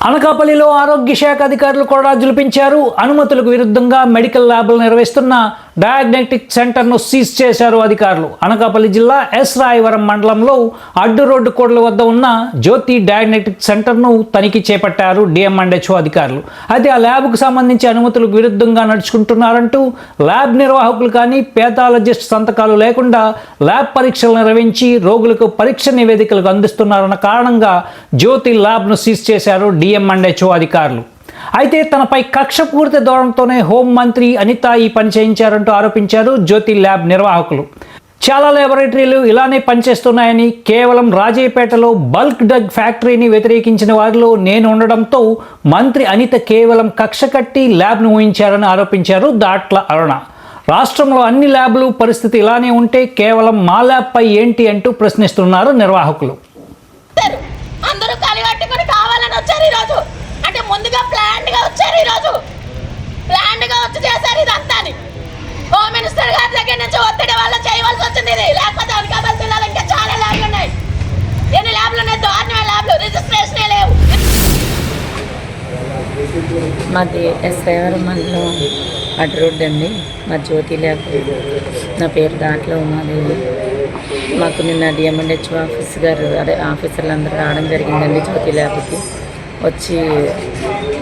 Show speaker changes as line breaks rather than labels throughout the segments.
అనకాపల్లిలో ఆరోగ్య శాఖ అధికారులు కూడా జులిపించారు అనుమతులకు విరుద్ధంగా మెడికల్ ల్యాబ్లు నిర్వహిస్తున్న డయాగ్నోస్టిక్ సెంటర్ను సీజ్ చేశారు అధికారులు. అనకాపల్లి జిల్లా ఎస్ రాయవరం మండలంలో అడ్డు రోడ్డు కోడల వద్ద ఉన్న జ్యోతి డయాగ్నోస్టిక్ సెంటర్ను తనిఖీ చేపట్టారు డిఎంఎండ్హెచ్ఓ అధికారులు. అయితే ఆ ల్యాబ్కు సంబంధించి అనుమతులకు విరుద్ధంగా నడుచుకుంటున్నారంటూ ల్యాబ్ నిర్వాహకులు కానీ పేథాలజిస్ట్ సంతకాలు లేకుండా ల్యాబ్ పరీక్షలు నిర్వహించి రోగులకు పరీక్ష నివేదికలకు అందిస్తున్నారన్న కారణంగా జ్యోతి ల్యాబ్ను సీజ్ చేశారు డిఎంఎండ్హెచ్ఓ అధికారులు. అయితే తనపై కక్షపూరిత హోం హోంమంత్రి అనిత ఈ పని చేయించారంటూ ఆరోపించారు జ్యోతి ల్యాబ్ నిర్వాహకులు. చాలా లాబొరేటరీలు ఇలానే పనిచేస్తున్నాయని కేవలం రాజేపేటలో బల్క్ డ్రగ్ ఫ్యాక్టరీని వ్యతిరేకించిన వారిలో నేను ఉండడంతో మంత్రి అనిత కేవలం కక్ష కట్టి ల్యాబ్ను ఊహించారని ఆరోపించారు దాట్ల అరుణ. రాష్ట్రంలో అన్ని ల్యాబ్లు పరిస్థితి ఇలానే ఉంటే కేవలం మా ల్యాబ్పై ఏంటి అంటూ ప్రశ్నిస్తున్నారు నిర్వాహకులు.
అందరూ కావాలని వచ్చారు ఈరోజు. అంటే ముందుగా ప్లాన్డ్గా వచ్చారు ఈరోజు. ప్లాన్డ్గా వచ్చి చేశారు ఇదంతా హోమ్ మినిస్టర్ గారి దగ్గర నుంచి ఒత్తిడి వల్ల చేయవలసి వచ్చింది ఇది. లేకపోతే అనకాపల్లి జిల్లాలో ఇంకా చాలా ల్యాబ్లు ఉన్నాయి. ఎన్ని ల్యాబ్లు ఉన్నాయి? దారుణమైన ల్యాబ్లు. రిజిస్ట్రేషనే లేవు.
మాది ఎస్ఐఆర్ మండలం అటు రోడ్ అండి. మా జ్యోతి ల్యాబ్. నా పేరు దాంట్లో ఉమాదేవి మాకు నిన్న డిఎంఎండ్హెచ్ ఆఫీస్ గారు అదే ఆఫీసర్లు అందరూ రావడం జరిగిందండి జ్యోతి ల్యాబ్కి. వచ్చి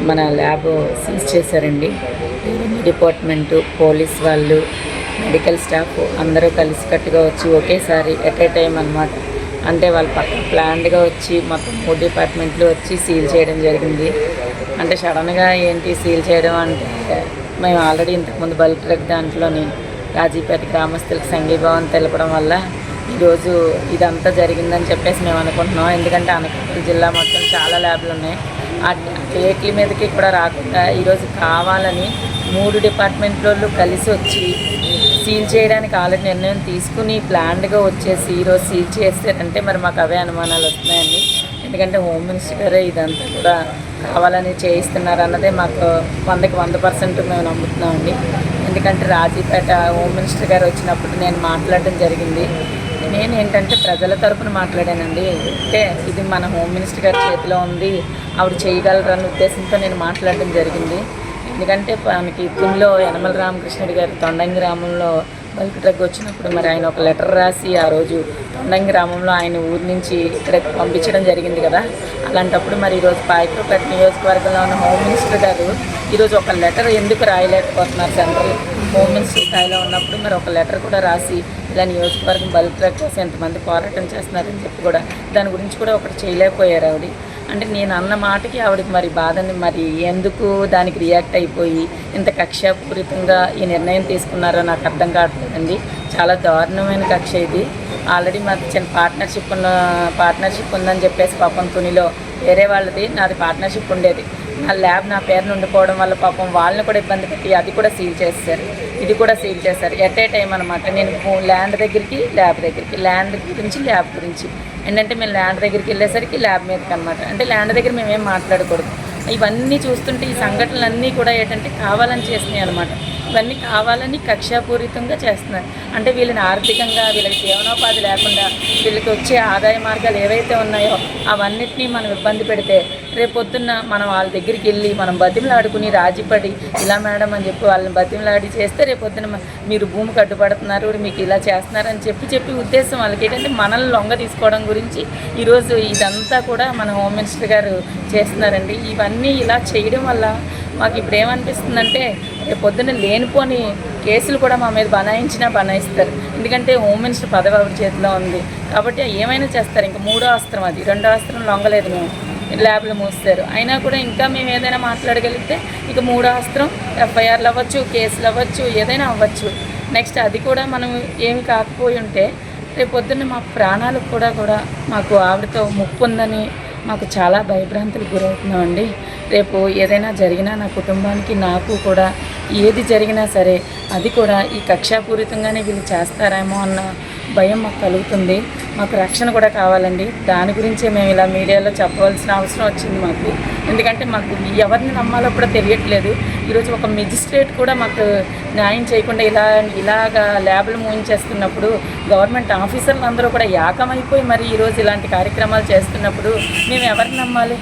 మన ల్యాబ్ సీజ్ చేశారండి. డిపార్ట్మెంటు పోలీస్ వాళ్ళు మెడికల్ స్టాఫ్ అందరూ కలిసికట్టుగా వచ్చి ఒకేసారి ఎట్ ఏ టైం అనమాట అంటే వాళ్ళు పక్క ప్లాన్డ్గా వచ్చి మొత్తం మూడు డిపార్ట్మెంట్లు వచ్చి సీల్ చేయడం జరిగింది. అంటే సడన్గా ఏంటి సీల్ చేయడం అంటే మేము ఆల్రెడీ ఇంతకుముందు బల్క్ ట్రక్ దాంట్లోని రాజీపేట గ్రామస్తులకు సంఘీభావం తెలపడం వల్ల ఈరోజు ఇదంతా జరిగిందని చెప్పేసి మేము అనుకుంటున్నాం. ఎందుకంటే అనకాపల్లి జిల్లా మొత్తం చాలా ల్యాబ్లు ఉన్నాయి. ఆ రేట్ల మీదకి కూడా రాకుండా ఈరోజు కావాలని మూడు డిపార్ట్మెంట్ వాళ్ళు కలిసి వచ్చి సీల్ చేయడానికి ఆల్రెడీ నిర్ణయం తీసుకుని ప్లాన్డ్గా వచ్చేసి ఈరోజు సీల్ చేస్తారంటే మరి మాకు అవే అనుమానాలు వస్తున్నాయండి. ఎందుకంటే హోమ్ మినిస్టర్ గారే ఇదంతా కూడా కావాలని చేయిస్తున్నారు అన్నదే మాకు వందకి వంద పర్సెంట్ మేము నమ్ముతున్నామండి. ఎందుకంటే రాజీపేట హోమ్ మినిస్టర్ గారు వచ్చినప్పుడు నేను మాట్లాడడం జరిగింది. నేను ఏంటంటే ప్రజల తరపున మాట్లాడానండి. అంటే ఇది మన హోమ్ మినిస్టర్ గారి చేతిలో ఉంది. ఆవిడ చేయగలరన్న ఉద్దేశంతో నేను మాట్లాడడం జరిగింది. ఎందుకంటే మనకి తునిలో యనమల రామకృష్ణుడి గారి తొండంగి గ్రామంలో బల్క్ డ్రగ్ వచ్చినప్పుడు మరి ఆయన ఒక లెటర్ రాసి ఆ రోజు తొండంగి గ్రామంలో ఆయన ఊరి నుంచి ఇక్కడ పంపించడం జరిగింది కదా. అలాంటప్పుడు మరి ఈరోజు పాయకరపేట నియోజకవర్గంలో ఉన్న హోమ్ మినిస్టర్ గారు ఈరోజు ఒక లెటర్ ఎందుకు రాయలేకపోతున్నారు సెంట్రల్ హోమ్ మినిస్టర్ స్థాయిలో ఉన్నప్పుడు మరి ఒక లెటర్ కూడా రాసి ఇలా నియోజకవర్గం బల్క్ డ్రగ్ కోసం ఎంతమంది పోరాటం చేస్తున్నారని చెప్పి కూడా దాని గురించి కూడా ఒకటి చేయలేకపోయారు ఆవిడ. అంటే నేను అన్న మాటకి ఆవిడకి మరి బాధని మరి ఎందుకు దానికి రియాక్ట్ అయిపోయి ఇంత కక్షాపూరితంగా ఈ నిర్ణయం తీసుకున్నారో నాకు అర్థం కావట్లేదండి. చాలా దారుణమైన కక్ష ఇది. ఆల్రెడీ మాకు చిన్న పార్ట్నర్షిప్ ఉన్న పార్ట్నర్షిప్ ఉందని చెప్పేసి పాపం తునిలో వేరే వాళ్ళది నాది పార్ట్నర్షిప్ ఉండేది. నా ల్యాబ్ నా పేరును ఉండిపోవడం వల్ల పాపం వాళ్ళని కూడా ఇబ్బంది పెట్టి అది కూడా సీల్ చేస్తారు ఇది కూడా సీల్ చేస్తారు ఎట్ ఏ టైం అనమాట నేను ల్యాండ్ దగ్గరికి ల్యాబ్ దగ్గరికి ల్యాండ్ గురించి ల్యాబ్ గురించి. ఏంటంటే మేము ల్యాండ్ దగ్గరికి వెళ్ళేసరికి ల్యాబ్ మీదకి అనమాట అంటే ల్యాండ్ దగ్గర మేమేం మాట్లాడకూడదు. ఇవన్నీ చూస్తుంటే ఈ సంఘటనలన్నీ కూడా ఏంటంటే కావాలని చేసినాయి అనమాట ఇవన్నీ కావాలని కక్షాపూరితంగా చేస్తున్నారు. అంటే వీళ్ళని ఆర్థికంగా వీళ్ళకి జీవనోపాధి లేకుండా వీళ్ళకి వచ్చే ఆదాయ మార్గాలు ఏవైతే ఉన్నాయో అవన్నిటినీ మనం ఇబ్బంది పెడితే రేపొద్దున్న మనం వాళ్ళ దగ్గరికి వెళ్ళి మనం బతిమలాడుకుని రాజీపడి ఇలా మేడం అని చెప్పి వాళ్ళని బతిమలాడి చేస్తే రేపొద్దున మీరు భూమి కట్టుబడుతున్నారు మీకు ఇలా చేస్తున్నారని చెప్పి చెప్పి ఉద్దేశం వాళ్ళకి ఏంటంటే మనల్ని లొంగ తీసుకోవడం గురించి ఈరోజు ఇదంతా కూడా మన హోమ్ మినిస్టర్ గారు చేస్తున్నారండి. ఇవన్నీ ఇలా చేయడం వల్ల మాకు ఇప్పుడు ఏమనిపిస్తుందంటే రేపు పొద్దున్న లేనిపోని కేసులు కూడా మా మీద బనాయించినా బనాయిస్తారు. ఎందుకంటే హోమ్ మినిస్టర్ పదవి ఆవిడ చేతిలో ఉంది. కాబట్టి ఏమైనా చేస్తారు. ఇంకా మూడో అస్త్రం అది. రెండో అస్త్రం లొంగలేదు మేము. ల్యాబ్లు మూస్తారు. అయినా కూడా ఇంకా మేము ఏదైనా మాట్లాడగలిగితే ఇక మూడో అస్త్రం ఎఫ్ఐఆర్లు అవ్వచ్చు కేసులు అవ్వచ్చు ఏదైనా అవ్వచ్చు. నెక్స్ట్ అది కూడా మనం ఏమి కాకపోయి ఉంటే రేపు పొద్దున్న మా ప్రాణాలకు కూడా కూడా మాకు ఆవిడతో ముప్పు ఉందని మాకు చాలా భయభ్రాంతులకు గురవుతున్నామండి. రేపు ఏదైనా జరిగినా నా కుటుంబానికి నాకు కూడా ఏది జరిగినా సరే అది కూడా ఈ కక్షాపూరితంగానే వీళ్ళు చేస్తారేమో అన్న భయం మాకు కలుగుతుంది. మాకు రక్షణ కూడా కావాలండి. దాని గురించే మేము ఇలా మీడియాలో చెప్పవలసిన అవసరం వచ్చింది మాకు. ఎందుకంటే మాకు ఎవరిని నమ్మాలో కూడా తెలియట్లేదు. ఈరోజు ఒక మెజిస్ట్రేట్ కూడా మాకు న్యాయం చేయకుండా ఇలా ఇలాగా ల్యాబ్లు మూయించేస్తున్నప్పుడు గవర్నమెంట్ ఆఫీసర్లు అందరూ కూడా ఏకమైపోయి మరి ఈరోజు ఇలాంటి కార్యక్రమాలు చేస్తున్నప్పుడు మేము ఎవరిని నమ్మాలి?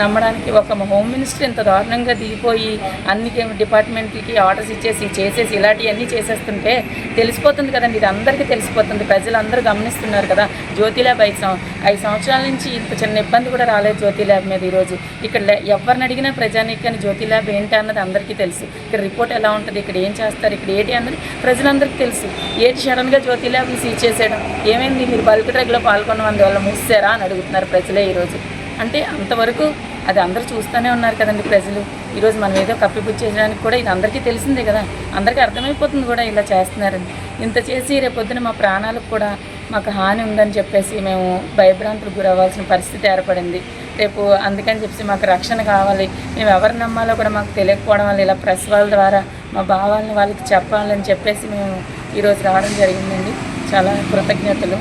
నమ్మడానికి ఒక హోమ్ మినిస్టర్ ఇంత దారుణంగా దిగిపోయి అన్ని డిపార్ట్మెంట్లకి ఆర్డర్స్ ఇచ్చేసి చేసేసి ఇలాంటివన్నీ చేసేస్తుంటే తెలిసిపోతుంది కదండి. ఇది అందరికీ తెలిసిపోతుంది. ప్రజలందరూ గమనిస్తున్నారు కదా. జ్యోతి ల్యాబ్ ఐదు ఐదు సంవత్సరాల నుంచి ఇంత చిన్న ఇబ్బంది కూడా రాలేదు జ్యోతి ల్యాబ్ మీద ఈరోజు. ఇక్కడ ఎవరిని అడిగినా ప్రజానికని జ్యోతి ల్యాబ్ ఏంటి అన్నది అందరికీ తెలుసు. ఇక్కడ రిపోర్ట్ ఎలా ఉంటుంది? ఇక్కడ ఏం చేస్తారు? ఇక్కడ ఏంటి అన్నది ప్రజలందరికీ తెలుసు. ఏంటి సడన్గా జ్యోతి ల్యాబ్ని సీజ్ చేసేయడం ఏమైంది? మీరు బల్క్ డ్రగ్లో పాల్గొన్న అందువల్ల మూసారా అని అడుగుతున్నారు ప్రజలే ఈరోజు. అంటే అంతవరకు అది అందరూ చూస్తూనే ఉన్నారు కదండి ప్రజలు. ఈరోజు మనం ఏదో కప్పిపుచ్చి చేయడానికి కూడా ఇది అందరికీ తెలిసిందే కదా. అందరికీ అర్థమైపోతుంది కూడా ఇలా చేస్తున్నారని. ఇంత చేసి రేపొద్దున మా ప్రాణాలకు కూడా మాకు హాని ఉందని చెప్పేసి మేము భయభ్రాంతులకు గురవ్వాల్సిన పరిస్థితి ఏర్పడింది. రేపు అందుకని చెప్పి మాకు రక్షణ కావాలి. మేము ఎవరు నమ్మాలో కూడా మాకు తెలియకపోవడం వల్ల ఇలా ప్రెస్ వాళ్ళ ద్వారా మా భావాలను వాళ్ళకి చెప్పాలని చెప్పేసి మేము ఈరోజు రావడం జరిగిందండి. చాలా కృతజ్ఞతలు.